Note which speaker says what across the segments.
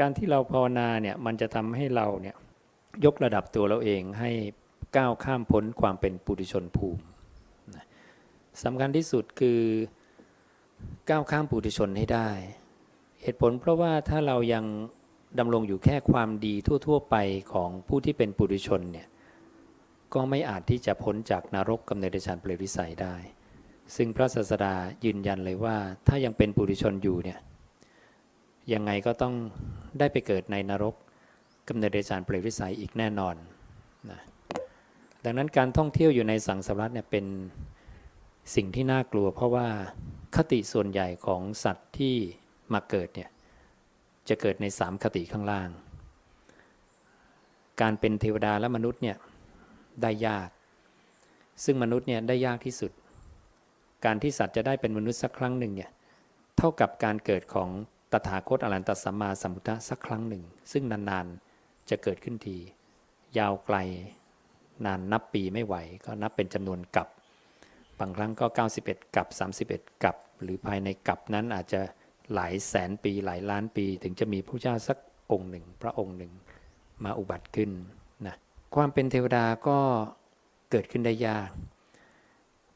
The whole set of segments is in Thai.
Speaker 1: การที่เราภาวนาเนี่ยมันจะทำให้เราเนี่ยยกระดับตัวเราเองให้ก้าวข้ามพ้นความเป็นปุถุชนภูมินะสำคัญที่สุดคือก้าวข้ามปุถุชนให้ได้ เหตุผลเพราะว่าถ้าเรายังดำรงอยู่แค่ความดีทั่ว ๆ ไปของผู้ที่เป็นปุถุชนเนี่ยก็ไม่อาจที่จะพ้นจากนรกกำเนิดเดชานเปรตวิสัยได้ ซึ่งพระศาสดายืนยันเลยว่าถ้ายังเป็นปุถุชนอยู่เนี่ย ยังไงก็ต้องได้ไปเกิดในนรกกำเนิดเดชานเปรตวิสัยอีกแน่นอนนะดังนั้นการท่องเที่ยวอยู่ในสังสารวัฏเนี่ยเป็นสิ่งที่น่ากลัว เพราะว่าคติส่วนใหญ่ของสัตว์ที่มาเกิดเนี่ยจะเกิดในสามคติข้างล่าง การเป็นเทวดาและมนุษย์เนี่ยได้ยาก ซึ่งมนุษย์เนี่ยได้ยากที่สุด การที่สัตว์จะได้เป็นมนุษย์สักครั้งหนึ่งเนี่ยเท่ากับการเกิดของ ตถาคตอรันตสัมมาสัมพุทธะสักครั้งหนึ่ง ซึ่งนานๆจะเกิดขึ้นที ยาวไกลนานนับปีไม่ไหว ก็นับเป็นจำนวนกับ บางครั้งก็ 91 กับ 31 กับ หรือภายในกับนั้นอาจจะหลายแสนปีหลายล้านปี ถึงจะมีพระเจ้าสักองค์หนึ่ง พระองค์หนึ่งมาอุบัติขึ้นนะความเป็นเทวดาก็เกิดขึ้นได้ยาก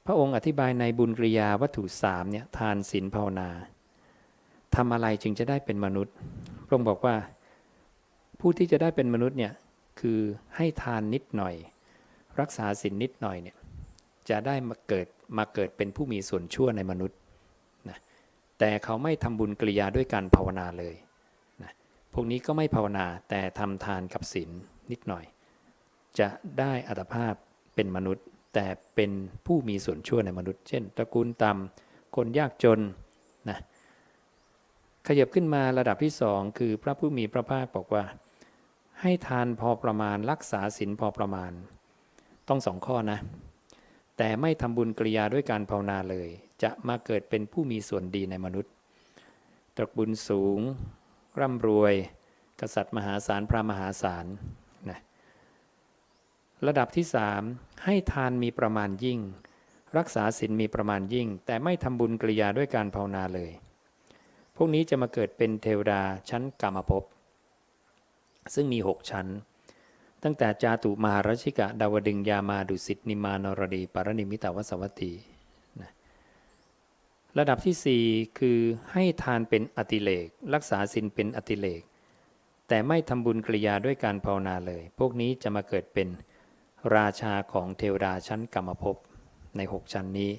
Speaker 1: พระองค์อธิบายในบุญกริยาวัตถุสามเนี่ยทานศีลภาวนา ทำอะไรจึงจะได้เป็นมนุษย์ พระองค์บอกว่า ผู้ที่จะได้เป็นมนุษย์เนี่ยคือให้ทานนิดหน่อย รักษาศีลนิดหน่อยเนี่ยจะได้มาเกิดมาเกิดเป็นผู้มีส่วนชั่วในมนุษย์นะแต่เขาไม่ทำบุญกิริยาด้วยการภาวนาเลยนะพวกนี้ก็ไม่ภาวนาแต่ทำทานกับศีลนิดหน่อย จะได้อัตภาพเป็นมนุษย์ แต่เป็นผู้มีส่วนชั่วในมนุษย์ เช่น ตระกูลต่ำคนยากจนนะ ขยับขึ้นมาระดับที่สองคือพระผู้มีพระภาคบอกว่า ให้ทานพอประมาณรักษาศีลพอประมาณ ต้องสองข้อนะ แต่ไม่ทำบุญกริยาด้วยการภาวนาเลย จะมาเกิดเป็นผู้มีส่วนดีในมนุษย์ ตระกูลสูง ร่ำรวย กษัตริย์มหาศาลพระมหาศาลนะระดับที่สามให้ทานมีประมาณยิ่ง รักษาศีลมีประมาณยิ่ง แต่ไม่ทำบุญกริยาด้วยการภาวนาเลย พวกนี้จะมาเกิดเป็นเทวดาชั้นกามภพ ซึ่งมีหกชั้น ตั้งแต่จาตุมหารชิกะดาวดึงยามาดุสิตนิมานรดีปารณิมิตาวสวัตตีนะระดับที่สี่คือให้ทานเป็นอติเลก รักษาศีลเป็นอติเลก แต่ไม่ทำบุญกริยาด้วยการภาวนาเลย พวกนี้จะมาเกิดเป็นราชาของเทวดาชั้นกรรมภพในหกชั้นนี้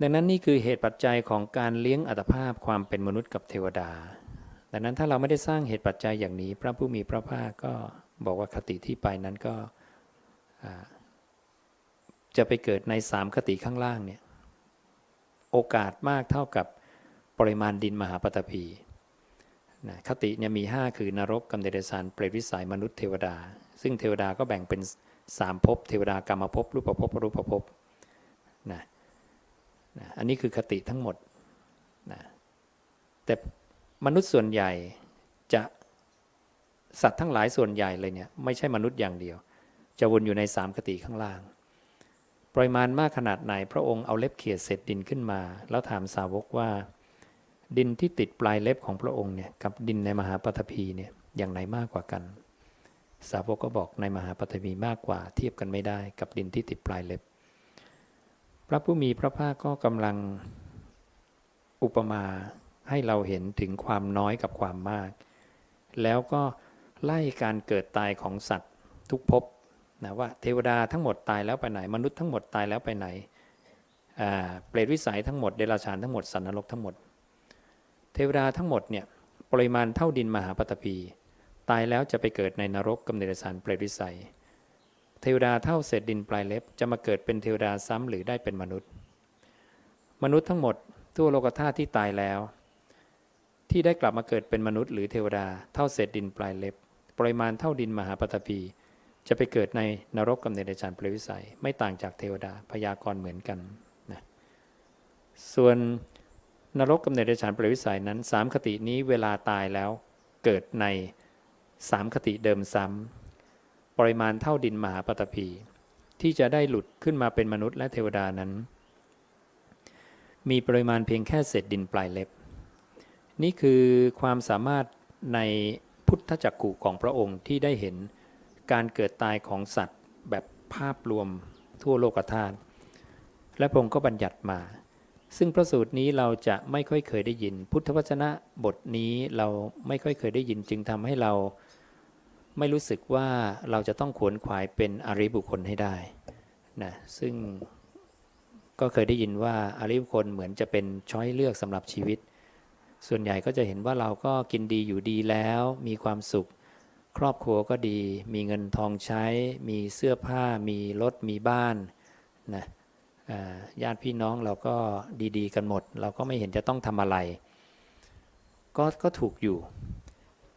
Speaker 1: ดังนั้นนี่คือเหตุปัจจัยของการเลี้ยงอัตภาพความเป็นมนุษย์กับเทวดา ดังนั้นถ้าเราไม่ได้สร้างเหตุปัจจัยอย่างนี้ พระผู้มีพระภาคก็บอกว่าคติที่ไปนั้นก็จะไปเกิดในสามคติข้างล่างเนี่ยโอกาสมากเท่ากับปริมาณดินมหาปฐพีนะคติเนี่ยมี 5 คือนรกกำเนิดสารเปรตวิสัยมนุษย์เทวดา ซึ่งเทวดาก็แบ่งเป็นสามภพเทวดากรรมภพรูปภพรูปภพนะ นะอันนี้คือคติทั้งหมดนะแต่มนุษย์ส่วนใหญ่จะสัตว์ทั้งหลายส่วนใหญ่เลยเนี่ยไม่ใช่มนุษย์อย่างเดียว จะวนอยู่ในสามคติข้างล่าง ปริมาณมากขนาดไหนพระองค์เอาเล็บเขี่ยเศษดินขึ้นมา แล้วถามสาวกว่า ดินที่ติดปลายเล็บของพระองค์เนี่ยกับดินในมหาปฐพีเนี่ยอย่างไหนมากกว่ากัน สาวกก็บอกในมหาปฐพีมากกว่าเทียบกันไม่ได้กับดินที่ติดปลายเล็บ ระผู้มีพระภาคก็กำลังอุปมาให้เราเห็นถึงความน้อยกับความมาก แล้วก็ไล่การเกิดตายของสัตว์ทุกภพนะว่าเทวดาทั้งหมดตายแล้วไปไหน มนุษย์ทั้งหมดตายแล้วไปไหนเปรตวิสัยทั้งหมดเดรัจฉานทั้งหมดสันนรกทั้งหมด เทวดาทั้งหมดเนี่ยปริมาณเท่าดินมหาปฐพี ตายแล้วจะไปเกิดในนรกกำเนิดสารเปรตวิสัย เทวดาเท่าเศษดินปลายเล็บ จะมาเกิดเป็นเทวดาซ้ำหรือได้เป็นมนุษย์ มนุษย์ทั้งหมดทั่วโลกธาตุที่ตายแล้ว ที่ได้กลับมาเกิดเป็นมนุษย์หรือเทวดาเท่าเศษดินปลายเล็บ ปริมาณเท่าดินมหาปฐพีจะไปเกิดในนรกกำเนิดสารเปรตวิสัย ไม่ต่างจากเทวดาพยากรณ์เหมือนกันนะส่วนนรกกำเนิดเดชานเปรตวิสัยนั้นสามคตินี้เวลาตายแล้วเกิดในสามคติเดิมซ้ำ ริมาณเท่าดินมหาปฐพี ที่จะได้หลุดขึ้นมาเป็นมนุษย์และเทวดานั้น มีปริมาณเพียงแค่เศษดินปลายเล็บ นี่คือความสามารถในพุทธจักกุของพระองค์ที่ได้เห็นการเกิดตายของสัตว์แบบภาพรวมทั่วโลกธาตุและพระองค์ก็บัญญัติมา ซึ่งพระสูตรนี้เราจะไม่ค่อยเคยได้ยิน พุทธวจนะบทนี้เราไม่ค่อยเคยได้ยินจึงทำให้เรา ไม่รู้สึกว่าเราจะต้องขวนขวายเป็นอริบุคคลให้ได้นะซึ่งก็เคยได้ยินว่าอริบุคคลเหมือนจะเป็นช้อยเลือกสำหรับชีวิต ส่วนใหญ่ก็จะเห็นว่าเราก็กินดีอยู่ดีแล้ว มีความสุข ครอบครัวก็ดี มีเงินทองใช้ มีเสื้อผ้า มีรถมีบ้านนะญาติพี่น้องเราก็ดีๆ กันหมด เราก็ไม่เห็นจะต้องทำอะไร ก็ก็ถูกอยู่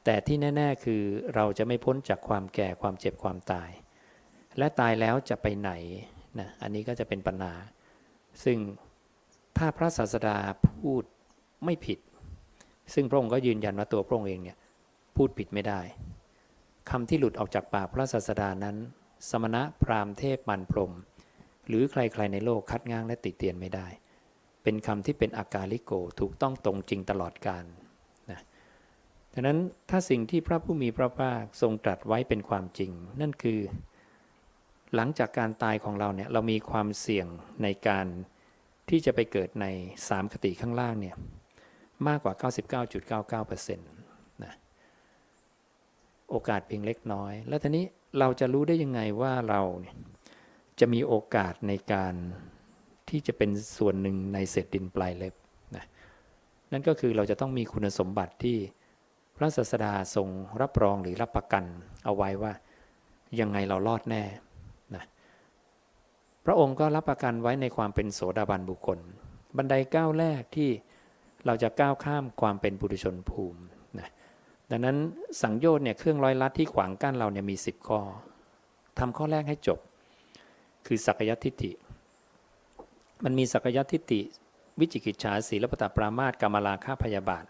Speaker 1: แต่ที่แน่ ๆ คือเราจะไม่พ้นจากความแก่ความเจ็บความตาย และตายแล้วจะไปไหนนะอันนี้ก็จะเป็นปัญหา ซึ่งถ้าพระศาสดาพูดไม่ผิด ซึ่งพระองค์ก็ยืนยันว่าตัวพระองค์เองเนี่ยพูดผิดไม่ได้คำที่หลุดออกจากปากพระศาสดานั้น สมณะพราหมณ์เทพมันพรหมหรือใครๆในโลกคัดง้างและติเตียนไม่ได้ เป็นคำที่เป็นอากาลิโกถูกต้องตรงจริงตลอดกาล ดังนั้นถ้าสิ่งที่พระผู้มีพระภาคทรงตรัสไว้เป็นความจริง นั่นคือ หลังจากการตายของเราเนี่ยเรามีความเสี่ยงในการที่จะไปเกิดในสามคติข้างล่างเนี่ยมากกว่า 99.99%นะโอกาสเพียงเล็กน้อย แล้วทีนี้เราจะรู้ได้ยังไงว่าเราเจะมีโอกาสในการที่จะเป็นส่วนหนึ่งในเศษดินปลายเล็บนะนั่นก็คือเราจะต้องมีคุณสมบัติที่ พระศาสดาทรงรับรองหรือรับประกันเอาไว้ว่ายังไงเรารอดแน่นะพระองค์ก็รับประกันไว้ในความเป็นโสดาบันบุคคล บันไดก้าวแรกที่เราจะก้าวข้ามความเป็นปุถุชนภูมินะดังนั้นสังโยชน์เนี่ยเครื่องร้อยลัดที่ขวางกั้นเราเนี่ยมี 10 ข้อทำข้อแรกให้จบ คือสักยทิฏฐิ มันมีสักยทิฏฐิ วิจิกิจฉาศีลปตปรามาตกรรมราคะพยาบาท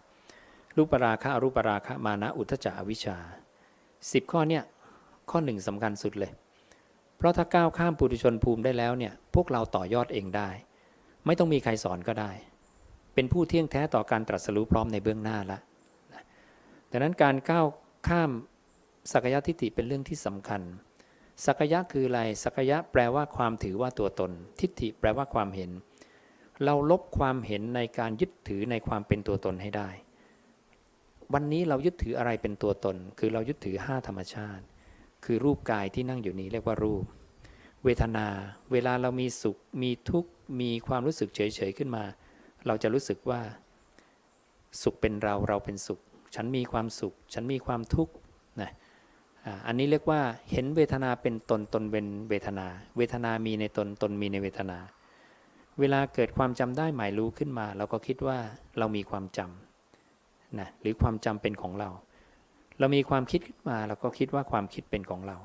Speaker 1: รูปราคะอรูปราคะมานะอุทจจะอวิชชาสิบข้อเนี่ยข้อหนึ่งสำคัญสุดเลย เพราะถ้าก้าวข้ามปุถุชนภูมิได้แล้วเนี่ยพวกเราต่อยอดเองได้ ไม่ต้องมีใครสอนก็ได้ เป็นผู้เที่ยงแท้ต่อการตรัสรู้พร้อมในเบื้องหน้าละดังนั้นการก้าวข้ามสักยะทิฏฐิเป็นเรื่องที่สำคัญสักยะคืออะไรสักยะแปลว่าความถือว่าตัวตน ทิฏฐิแปลว่าความเห็น เราลบความเห็นในการยึดถือในความเป็นตัวตนให้ได้ วันนี้เรายึดถืออะไรเป็นตัวตน คือเรายึดถือห้าธรรมชาติ คือรูปกายที่นั่งอยู่นี้เรียกว่ารูป เวทนา เวลาเรามีสุข มีทุกข์ มีความรู้สึกเฉยๆขึ้นมา เราจะรู้สึกว่า สุขเป็นเรา เราเป็นสุข ฉันมีความสุข ฉันมีความทุกข์นะอ่าอันนี้เรียกว่าเห็นเวทนาเป็นตนตนเป็นเวทนา เวทนามีในตนตนมีในเวทนา เวลาเกิดความจำได้หมายรู้ขึ้นมา เราก็คิดว่าเรามีความจำ นะหรือความจำเป็นของเรา เรามีความคิดขึ้นมาเราก็คิดว่าความคิดเป็นของเรา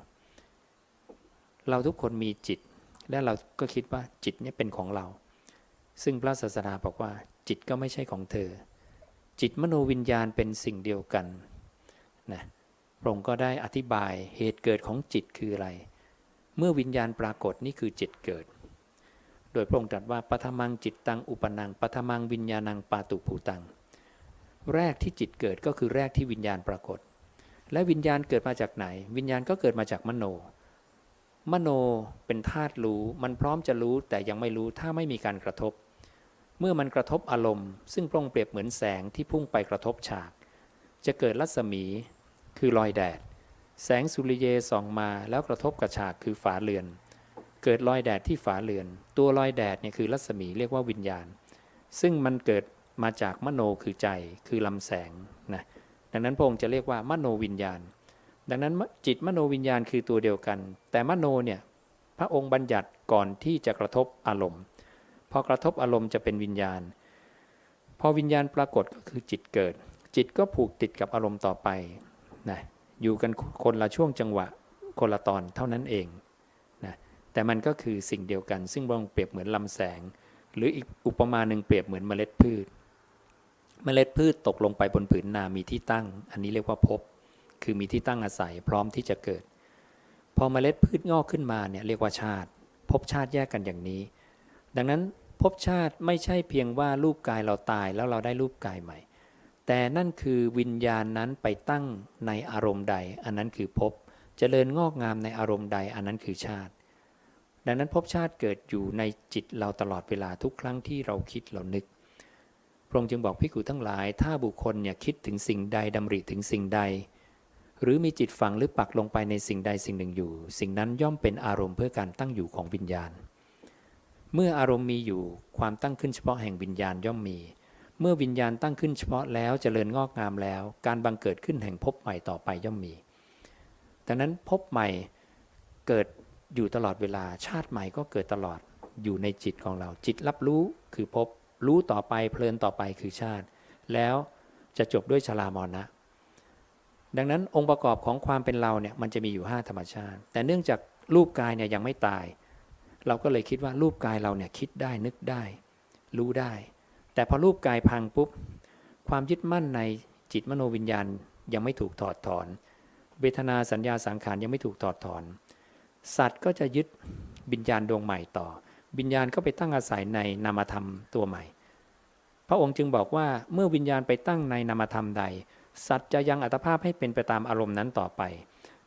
Speaker 1: เราทุกคนมีจิต และเราก็คิดว่าจิตเนี่ยเป็นของเรา ซึ่งพระศาสดาบอกว่า จิตก็ไม่ใช่ของเธอ จิตมโนวิญญาณเป็นสิ่งเดียวกันนะพระองค์ก็ได้อธิบายเหตุเกิดของจิตคืออะไร เมื่อวิญญาณปรากฏนี่คือจิตเกิด โดยพระองค์ตรัสว่าปฐมังจิตตังอุปนังปฐมังวิญญาณังปาตุภูตัง แรกที่จิตเกิดก็คือแรกที่วิญญาณปรากฏ และวิญญาณเกิดมาจากไหน วิญญาณก็เกิดมาจากมโน มโนเป็นธาตุรู้มันพร้อมจะรู้แต่ยังไม่รู้ถ้าไม่มีการกระทบ เมื่อมันกระทบอารมณ์ ซึ่งพระองเปรียบเหมือนแสงที่พุ่งไปกระทบฉาก จะเกิดรัศมีคือรอยแดด แสงสุริเยส่องมาแล้วกระทบกับฉากคือฝาเรือน เกิดรอยแดดที่ฝาเรือน ตัวรอยแดดเนี่ยคือรัศมีเรียกว่าวิญญาณ ซึ่งมันเกิด มาจากมโนคือใจคือลำแสงนะดังนั้นพระองค์จะเรียกว่ามโนวิญญาณ ดังนั้นจิตมโนวิญญาณคือตัวเดียวกัน แต่มโนเนี่ยพระองค์บัญญัติก่อนที่จะกระทบอารมณ์พอกระทบอารมณ์จะเป็นวิญญาณ พอวิญญาณปรากฏก็คือจิตเกิด จิตก็ผูกติดกับอารมณ์ต่อไปนะอยู่กันคนละช่วงจังหวะคนละตอนเท่านั้นเองนะแต่มันก็คือสิ่งเดียวกัน ซึ่งบองเปรียบเหมือนลำแสง หรืออีกอุปมาหนึ่งเปรียบเหมือนเมล็ดพืช เมล็ดพืชตกลงไปบนผืนนามีที่ตั้ง อันนี้เรียกว่าภพคือมีที่ตั้งอาศัยพร้อมที่จะเกิด พอเมล็ดพืชงอกขึ้นมาเนี่ยเรียกว่าชาติภพชาติแยกกันอย่างนี้ ดังนั้นภพชาติไม่ใช่เพียงว่ารูปกายเราตายแล้วเราได้รูปกายใหม่ แต่นั่นคือวิญญาณนั้นไปตั้งในอารมณ์ใด อันนั้นคือภพเจริญงอกงามในอารมณ์ใด อันนั้นคือชาติ ดังนั้นภพชาติเกิดอยู่ในจิตเราตลอดเวลาทุกครั้งที่เราคิดเรานึก พระองค์จึงบอกพิกุทั้งหลาย ถ้าบุคคลเนี่ยคิดถึงสิ่งใดดำริถึงสิ่งใด หรือมีจิตฝังหรือปักลงไปในสิ่งใดสิ่งหนึ่งอยู่ สิ่งนั้นย่อมเป็นอารมณ์เพื่อการตั้งอยู่ของวิญญาณ เมื่ออารมณ์มีอยู่ความตั้งขึ้นเฉพาะแห่งวิญญาณย่อมมี เมื่อวิญญาณตั้งขึ้นเฉพาะแล้วเจริญงอกงามแล้ว การบังเกิดขึ้นแห่งภพใหม่ต่อไปย่อมมีดังนั้นภพใหม่เกิดอยู่ตลอดเวลาชาติใหม่ก็เกิดตลอดอยู่ในจิตของเราจิตรับรู้คือภพ รู้ต่อไปเพลินต่อไปคือชาติ แล้วจะจบด้วยชรามรณะ ดังนั้นองค์ประกอบของความเป็นเราเนี่ยมันจะมีอยู่ 5 ธรรมชาติ แต่เนื่องจากรูปกายเนี่ยยังไม่ตาย เราก็เลยคิดว่ารูปกายเราเนี่ยคิดได้นึกได้ รู้ได้ แต่พอรูปกายพังปุ๊บความยึดมั่นในจิตมโนวิญญาณยังไม่ถูกถอดถอน เวทนาสัญญาสังขารยังไม่ถูกถอดถอน สัตว์ก็จะยึดวิญญาณดวงใหม่ต่อ วิญญาณก็ไปตั้งอาศัยในนามธรรมตัวใหม่ พระองค์จึงบอกว่าเมื่อวิญญาณไปตั้งในนามธรรมใด สัตว์จะยังอัตภาพให้เป็นไปตามอารมณ์นั้นต่อไป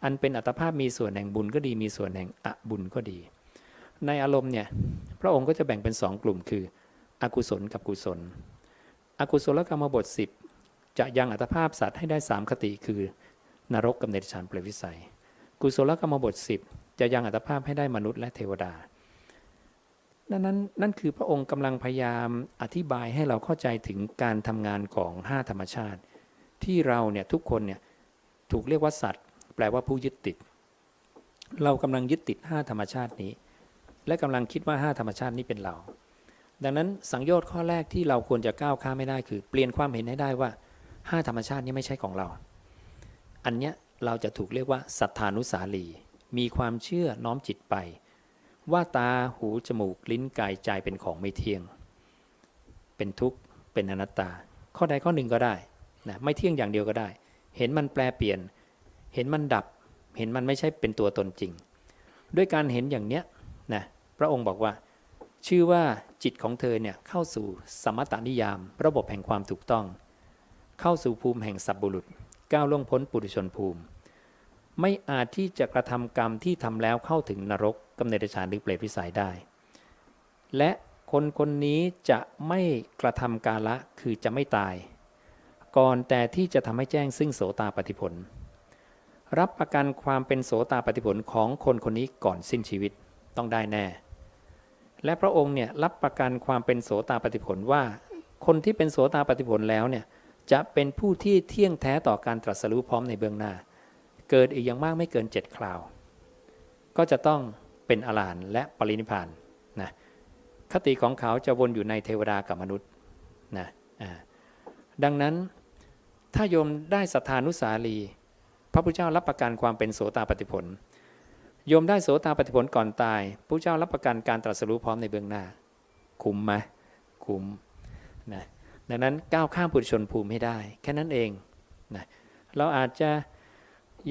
Speaker 1: อันเป็นอัตภาพมีส่วนแห่งบุญก็ดีมีส่วนแห่งอบุญก็ดี ในอารมณ์เนี่ยพระองค์ก็จะแบ่งเป็นสองกลุ่มคือ อกุศลกับกุศล อกุศลกรรมบท 10 จะยังอัตภาพสัตว์ให้ได้สามคติคือนรกกับเนรชานเปรตวิสัย กุศลกรรมบท 10 จะยังอัตภาพให้ได้มนุษย์และเทวดา นั่นนั้นนั่นคือพระองค์กำลังพยายามอธิบายให้เราเข้าใจถึงการทำงานของ 5 ธรรมชาติ ที่เราเนี่ยทุกคนเนี่ยถูกเรียกว่าสัตว์ แปลว่าผู้ยึดติด เรากำลังยึดติด 5 ธรรมชาตินี้ และกำลังคิดว่า 5 ธรรมชาตินี้เป็นเรา ดังนั้นสังโยชน์ข้อแรกที่เราควรจะก้าวข้ามไม่ได้คือ เปลี่ยนความเห็นให้ได้ว่า 5 ธรรมชาตินี้ไม่ใช่ของเรา อันเนี้ยเราจะถูกเรียกว่าสัทธานุสาลี มีความเชื่อน้อมจิตไป ว่าตาหูจมูกลิ้นกายใจเป็นของไม่เที่ยง เป็นทุกข์เป็นอนัตตา ข้อใดข้อหนึ่งก็ได้นะไม่เที่ยงอย่างเดียวก็ได้ เห็นมันแปลเปลี่ยน เห็นมันดับ เห็นมันไม่ใช่เป็นตัวตนจริง ด้วยการเห็นอย่างเนี้ยนะพระองค์บอกว่า ชื่อว่าจิตของเธอเนี่ยเข้าสู่สมตานิยาม ระบบแห่งความถูกต้อง เข้าสู่ภูมิแห่งสัพบุรุษ ก้าวล่วงพ้นปุถุชนภูมิ ไม่อาจที่จะกระทำกรรมที่ทำแล้วเข้าถึงนรก กำเนิดฌานหรือเปรตวิสัยได้ และคนคนนี้จะไม่กระทำกาละคือจะไม่ตาย ก่อนแต่ที่จะทำให้แจ้งซึ่งโสตาปฏิผล รับประกันความเป็นโสตาปฏิผลของคนคนนี้ก่อนสิ้นชีวิตต้องได้แน่ และพระองค์เนี่ยรับประกันความเป็นโสตาปฏิผลว่า คนที่เป็นโสตาปฏิผลแล้วเนี่ยจะเป็นผู้ที่เที่ยงแท้ต่อการตรัสรู้พร้อมในเบื้องหน้า เกิดอีกอย่างมากไม่เกินเจ็ดคราว ก็จะต้อง เป็นอรหันต์และปรินิพานนะคติของเขาจะวนอยู่ในเทวดากับมนุษย์นะดังนั้นถ้าโยมได้สัทธานุสาลี พระพุทธเจ้ารับประกันความเป็นโสตาปฏิผล โยมได้โสตาปฏิผลก่อนตายพระเจ้ารับประกันการตรัสรู้พร้อมในเบื้องหน้า คุ้มไหมคุ้มนะดังนั้นก้าวข้ามปุถุชนภูมิให้ได้ แค่นั้นเองนะเราอาจจะ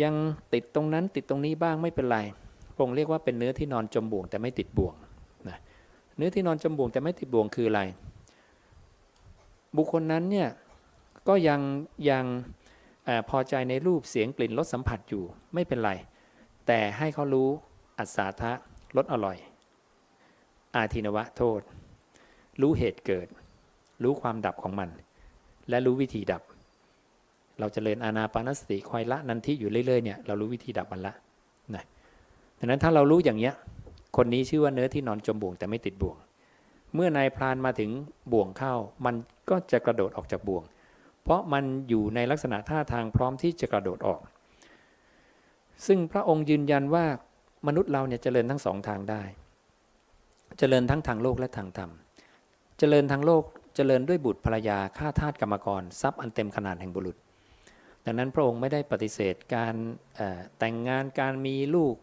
Speaker 1: ยังติดตรงนั้นติดตรงนี้บ้างไม่เป็นไร พระองค์เรียกว่าเป็นเนื้อที่นอนจมบ่วงแต่ไม่ติดบ่วงนะเนื้อที่นอนจมบ่วงแต่ไม่ติดบ่วงคืออะไร บุคคลนั้นเนี่ยก็ยังยังอพอใจในรูปเสียงกลิ่นรสสัมผัสอยู่ไม่เป็นไร แต่ให้เขารู้อัศาทะลดอร่อย อาทินวะโทษ รู้เหตุเกิด รู้ความดับของมัน และรู้วิธีดับ เราจเจริญอานาปานสติคอยละนันทิอยู่เรื่อยๆเนี่ยเรารู้วิธีดับมันละนะ ดังนั้นถ้าเรารู้อย่างเนี้ย คนนี้ชื่อว่าเนื้อที่นอนจมบ่วงแต่ไม่ติดบ่วง เมื่อนายพรานมาถึงบ่วงเข้า มันก็จะกระโดดออกจากบ่วง เพราะมันอยู่ในลักษณะท่าทางพร้อมที่จะกระโดดออก ซึ่งพระองค์ยืนยันว่ามนุษย์เราเนี่ยเจริญทั้งสองทางได้เจริญทั้งทางโลกและทางธรรมเจริญทางโลกเจริญด้วยบุตรภรรยาข้าทาสกรรมกรทรัพย์อันเต็มขนาดแห่งบุรุษ ดังนั้นพระองค์ไม่ได้ปฏิเสธการแต่งงานการมีลูก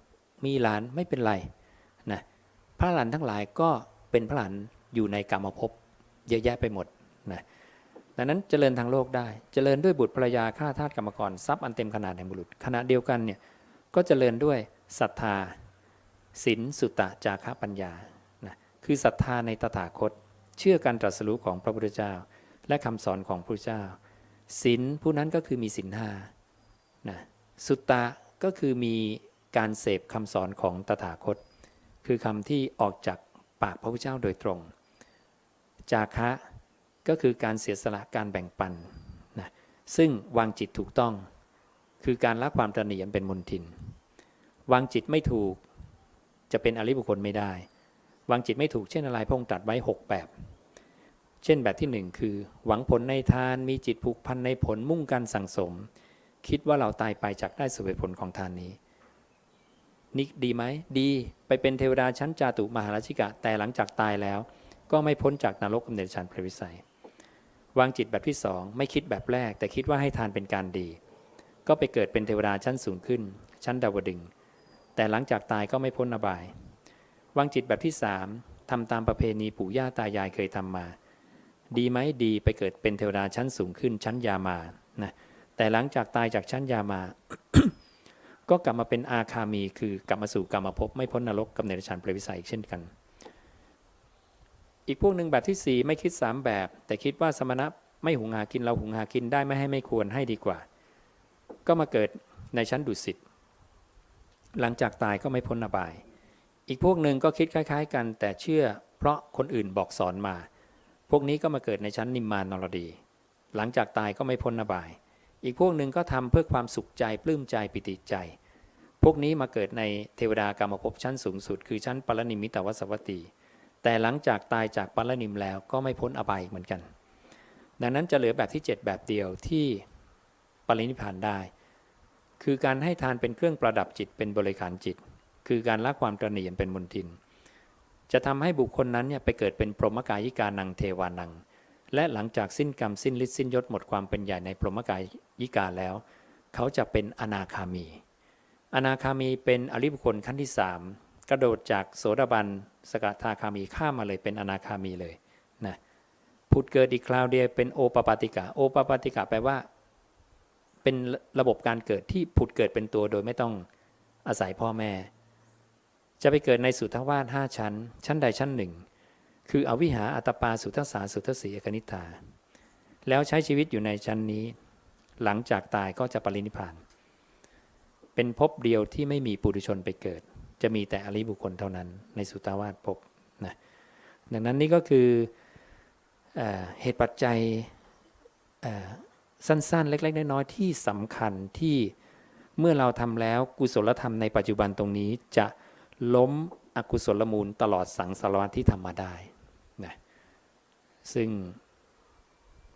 Speaker 1: มีหลานไม่เป็นไรนะพระหลานทั้งหลายก็เป็นพระหลานอยู่ในกรรมภพเยอะแยะไปหมดนะดังนั้นเจริญทางโลกได้ เจริญด้วยบุตรภรรยาข้าทาสกรรมกรทรัพย์อันเต็มขนาดแห่งบุรุษขณะเดียวกันเนี่ยก็เจริญด้วยศรัทธาศีลสุตตะจาระปัญญานะคือศรัทธาในตถาคต เชื่อการตรัสรู้ของพระพุทธเจ้า และคำสอนของพระพุทธเจ้าศีลผู้นั้นก็คือมีศีลห้านะสุตตะก็คือมี การเสพคำสอนของตถาคต คือคำที่ออกจากปากพระพุทธเจ้าโดยตรง จาคะก็คือการเสียสละการแบ่งปันนะซึ่งวางจิตถูกต้อง คือการละความตระหนี่อันเป็นมนทิน วางจิตไม่ถูกจะเป็นอริบุคคลไม่ได้ วางจิตไม่ถูกเช่นอะไรพระองค์ตรัสไว้ 6 แบบ เช่นแบบที่หนึ่งคือ หวังผลในทานมีจิตผูกพันในผลมุ่งการสั่งสม คิดว่าเราตายไปจากได้เสวยผลของทานนี้ นี่ดีไหมดีไปเป็นเทวดาชั้นจาตุมหาราชิกะ แต่หลังจากตายแล้ว ก็ไม่พ้นจากนรกกำเนิดชันพระวิสัย วางจิตแบบที่สองไม่คิดแบบแรก แต่คิดว่าให้ทานเป็นการดี ก็ไปเกิดเป็นเทวดาชั้นสูงขึ้น ชั้นดาวดึง แต่หลังจากตายก็ไม่พ้นอบาย วางจิตแบบที่สามทำตามประเพณีปู่ย่าตายายเคยทำมา ดีไหมดีไปเกิดเป็นเทวดาชั้นสูงขึ้นชั้นยามานะแต่หลังจากตายจากชั้นยามา ก็กลับมาเป็นอาคามี คือกลับมาสู่กรรมภพไม่พ้นนรกกับเนรชันเปรวิสัยอีกเช่นกัน อีกพวกหนึ่งแบบที่สี่ไม่คิดสามแบบ แต่คิดว่าสมณะไม่หุงหากินเราหุงหากินได้ไม่ให้ไม่ควรให้ดีกว่า ก็มาเกิดในชั้นดุสิตหลังจากตายก็ไม่พ้นอบาย อีกพวกหนึ่งก็คิดคล้าย ๆ กัน แต่เชื่อเพราะคนอื่นบอกสอนมา พวกนี้ก็มาเกิดในชั้นนิมมานนรดี หลังจากตายก็ไม่พ้นอบาย อีกพวกหนึ่งก็ทำเพื่อความสุขใจปลื้มใจปิติใจ พวกนี้มาเกิดในเทวดากรรมภพชั้นสูงสุด คือชั้นปรนิมิตวสวัตตีแต่หลังจากตายจากปรนิมแล้วก็ไม่พ้นอบายเหมือนกัน ดังนั้นจะเหลือแบบที่ 7 แบบเดียวที่ปรินิพานได้ คือการให้ทานเป็นเครื่องประดับจิตเป็นบริขารจิต คือการละความตระหนี่อันเป็นมนทิน จะทำให้บุคคลนั้นเนี่ยไปเกิดเป็นพรหมกายิกานังเทวานัง และหลังจากสิ้นกรรมสิ้นฤทธิ์สิ้นยศหมดความเป็นใหญ่ในพรหมกายิกาแล้ว เขาจะเป็นอนาคามี อนาคามีเป็นอริบุคคลขั้นที่สามกระโดดจากโสดาบันสกทาคามีข้ามมาเลยเป็นอนาคามีเลยนะผุดเกิดอีกคราวเดียวเป็นโอปปาติกะโอปปาติกะแปลว่า เป็นระบบการเกิดที่ผุดเกิดเป็นตัวโดยไม่ต้องอาศัยพ่อแม่ จะไปเกิดในสุทธวาสห้าชั้น ชั้นใดชั้นหนึ่ง คืออวิหาอัตปาสุทธสาสุทธสีอกนิธาแล้วใช้ชีวิตอยู่ในชั้นนี้ หลังจากตายก็จะปรินิพพาน เป็นภพเดียวที่ไม่มีปุถุชนไปเกิด จะมีแต่อริบุคคลเท่านั้น ในสุตาวาสภพนะดังนั้นนี่ก็คือเอเหตุปัจจัยสั้น ๆ เล็ก ๆ น้อยๆที่สำคัญที่เมื่อเราทำแล้วกุศลธรรมในปัจจุบันตรงนี้จะล้มอกุศลมูลตลอดสังสารวัฏที่ทำมาได้นะซึ่ง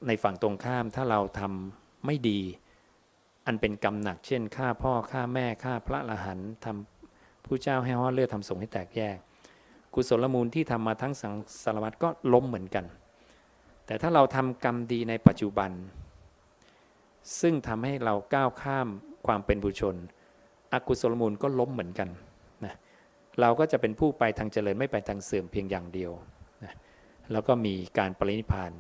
Speaker 1: ในฝั่งตรงข้ามถ้าเราทำไม่ดี อันเป็นกรรมหนัก เช่นฆ่าพ่อฆ่าแม่ฆ่าพระละหันทำผู้เจ้าให้ห่อเลือดทำสงฆ์ให้แตกแยก กุศลมูลที่ทำมาทั้งสังสารวัฏก็ล้มเหมือนกัน แต่ถ้าเราทำกรรมดีในปัจจุบัน ซึ่งทำให้เราก้าวข้ามความเป็นบุชน อกุศลมูลก็ล้มเหมือนกันนะเราก็จะเป็นผู้ไปทางเจริญไม่ไปทางเสื่อมเพียงอย่างเดียวนะแล้วก็มีการปรินิพพาน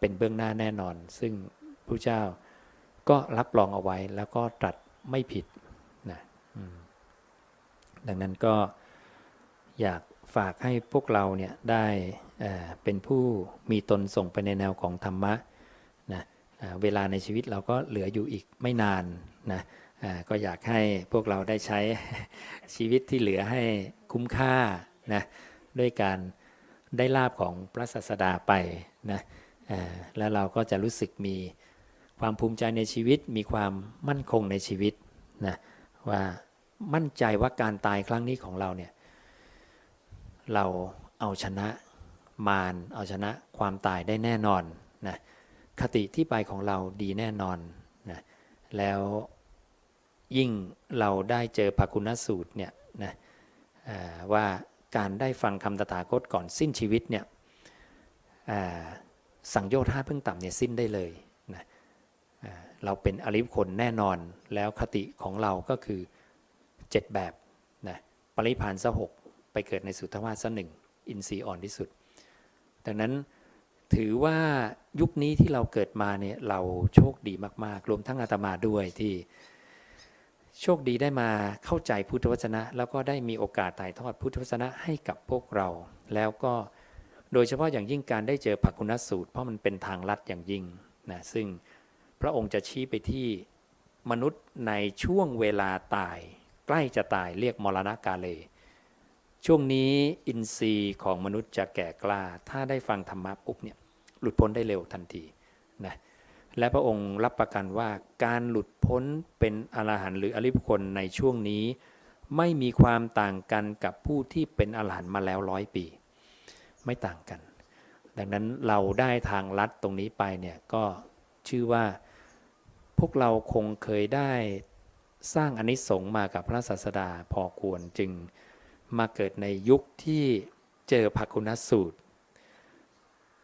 Speaker 1: เป็นเบื้องหน้าแน่นอน ซึ่งพระเจ้า ก็รับรองเอาไว้แล้วก็ตรัสไม่ผิดนะดังนั้นก็อยากฝากให้พวกเราเนี่ยได้เป็นผู้มีตนส่งไปในแนวของธรรมะนะเวลาในชีวิตเราก็เหลืออยู่อีกไม่นานนะก็อยากให้พวกเราได้ใช้ชีวิตที่เหลือให้คุ้มค่านะด้วยการได้ลาบของพระศาสดาไปนะแล้วเราก็จะรู้สึกมี ความภูมิใจในชีวิตมีความมั่นคงในชีวิตนะว่ามั่นใจว่าการตายครั้งนี้ของเราเนี่ยเราเอาชนะมารเอาชนะความตายได้แน่นอนนะคติที่ไปของเราดีแน่นอนนะแล้วยิ่งเราได้เจอภาคุณสูตรเนี่ยนะว่าการได้ฟังคำตถาคตก่อนสิ้นชีวิตเนี่ยสังโยชน์ห้าเพิ่งต่ำเนี่ยสิ้นได้เลย เราเป็นอริยคคลแน่นอนแล้วคติของเราก็คือ 7 แบบนะปริพานสะหกไปเกิดในสุทธวาสสะหนึ่งอินทรีย์อ่อนที่สุด ดังนั้นถือว่ายุคนี้ที่เราเกิดมาเนี่ยเราโชคดีมาก ๆ รวมทั้งอาตมาด้วยที่โชคดีได้มาเข้าใจพุทธวจนะ แล้วก็ได้มีโอกาสถ่ายทอดพุทธวจนะให้กับพวกเรา แล้วก็โดยเฉพาะอย่างยิ่งการได้เจอภักคุณสูตร เพราะมันเป็นทางลัดอย่างยิ่งนะซึ่ง ระองค์จะชี้ไปที่มนุษย์ในช่วงเวลาตาย ใกล้จะตายเรียกมรณกาเล ช่วงนี้อินทรีย์ของมนุษย์จะแก่กล้า ถ้าได้ฟังธรรมะปุ๊บเนี่ยหลุดพ้นได้เร็วทันทีนะและพระองค์รับประกันว่าการหลุดพ้นเป็นอรหันต์หรืออริยบุคคลในช่วงนี้ ไม่มีความต่างกันกับผู้ที่เป็นอรหันต์มาแล้วร้อยปี ไม่ต่างกัน ดังนั้นเราได้ทางลัดตรงนี้ไปเนี่ยก็ชื่อว่า พวกเราคงเคยได้สร้างอนิสงส์มากับพระศาสดาพอควรจึงมาเกิดในยุคที่เจอภักคุณสูตร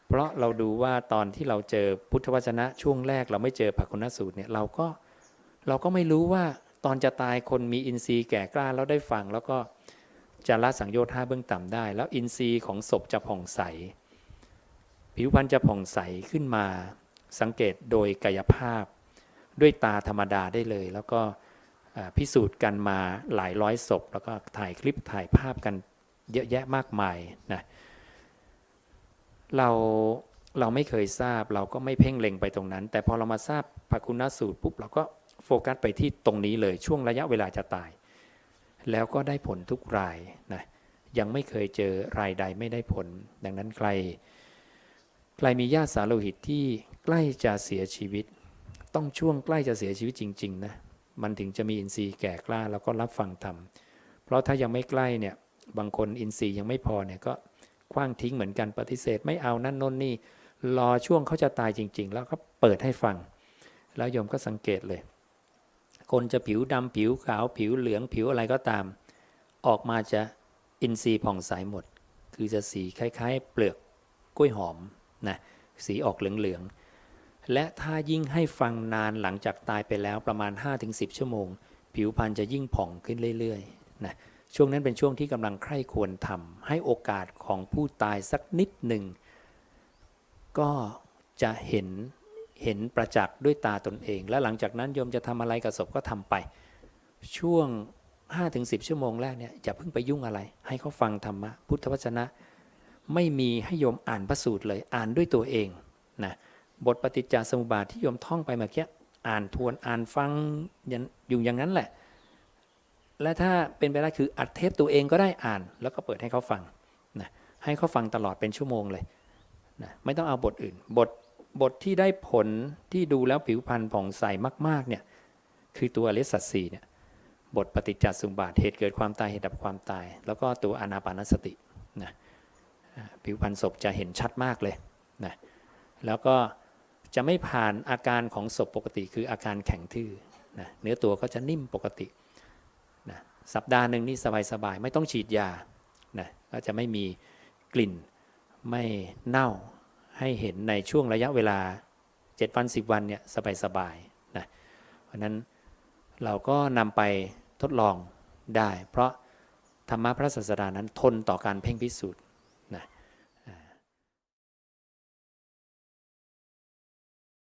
Speaker 1: เพราะเราดูว่าตอนที่เราเจอพุทธวจนะช่วงแรกเราไม่เจอภักคุณสูตรเนี่ยเราก็เราก็ไม่รู้ว่าตอนจะตายคนมีอินทรีย์แก่กล้าแล้วได้ฟัง แล้วก็จะละสังโยชน์ห้าเบื้องต่ำได้ แล้วอินทรีย์ของศพจะผ่องใส ผิวพรรณจะผ่องใสขึ้นมา สังเกตโดยกายภาพ ด้วยตาธรรมดาได้เลย แล้วก็พิสูจน์กันมาหลายร้อยศพ แล้วก็ถ่ายคลิปถ่ายภาพกันเยอะแยะมากมายนะเราเราไม่เคยทราบเราก็ไม่เพ่งเล็งไปตรงนั้น แต่พอเรามาทราบภคุณสูตรปุ๊บเราก็โฟกัสไปที่ตรงนี้เลยช่วงระยะเวลาจะตาย แล้วก็ได้ผลทุกรายนะยังไม่เคยเจอรายใดไม่ได้ผล ดังนั้นใคร ใครมีญาติสาโลหิตที่ใกล้จะเสียชีวิต ต้องช่วงใกล้จะเสียชีวิตจริง ๆ นะ มันถึงจะมีอินทรีย์แก่กล้าแล้วก็รับฟังธรรม เพราะถ้ายังไม่ใกล้เนี่ย บางคนอินทรีย์ยังไม่พอเนี่ยก็คว้างทิ้งเหมือนกันปฏิเสธไม่เอานั่นน่นนี่ รอช่วงเขาจะตายจริง ๆ แล้วก็เปิดให้ฟัง แล้วโยมก็สังเกตเลย คนจะผิวดำผิวขาวผิวเหลืองผิวอะไรก็ตาม ออกมาจะอินทรีย์ผ่องใสหมด คือจะสีคล้าย ๆ เปลือกกล้วยหอมนะสีออกเหลืองๆ และถ้ายิ่งให้ฟังนานหลังจากตายไปแล้วประมาณ 5-10 ชั่วโมง ผิวพรรณจะยิ่งผ่องขึ้นเรื่อยๆนะช่วงนั้นเป็นช่วงที่กำลังใคร่ควรทำให้โอกาสของผู้ตายสักนิดหนึ่ง ก็จะเห็นเห็นประจักษ์ด้วยตาตนเอง และหลังจากนั้นโยมจะทำอะไรกับศพก็ทำไป ช่วง 5-10 ชั่วโมงแรกเนี่ยอย่าเพิ่งไปยุ่งอะไร ให้เขาฟังธรรมะพุทธวจนะ ไม่มีให้โยมอ่านพระสูตรเลยอ่านด้วยตัวเองนะ บทปฏิจจสมุปบาทที่โยมท่องไปเมื่อกี้อ่านทวนอ่านฟังยันอยู่อย่างนั้นแหละ และถ้าเป็นไปได้คืออัดเทปตัวเองก็ได้อ่าน แล้วก็เปิดให้เขาฟังนะให้เขาฟังตลอดเป็นชั่วโมงเลยนะไม่ต้องเอาบทอื่น บทบทที่ได้ผลที่ดูแล้วผิวพรรณผ่องใสมาก ๆ เนี่ย คือตัวอริยสัจสี่เนี่ยบทปฏิจจสมุปบาทเหตุเกิดความตายเหตุดับความตาย แล้วก็ตัวอนาปานสตินะผิวพรรณศพจะเห็นชัดมากเลยนะแล้วก็ จะไม่ผ่านอาการของศพปกติ คืออาการแข็งทื่อนะเนื้อตัวก็จะนิ่มปกตินะสัปดาห์หนึ่งนี่สบายๆ ไม่ต้องฉีดยานะก็จะไม่มีกลิ่นไม่เน่าให้เห็นในช่วงระยะเวลา 7 วัน 10 วันเนี่ยสบายๆนะเพราะนั้นเราก็นำไปทดลองได้ เพราะธรรมะพระศาสดานั้นทนต่อการเพ่งพิสูจน์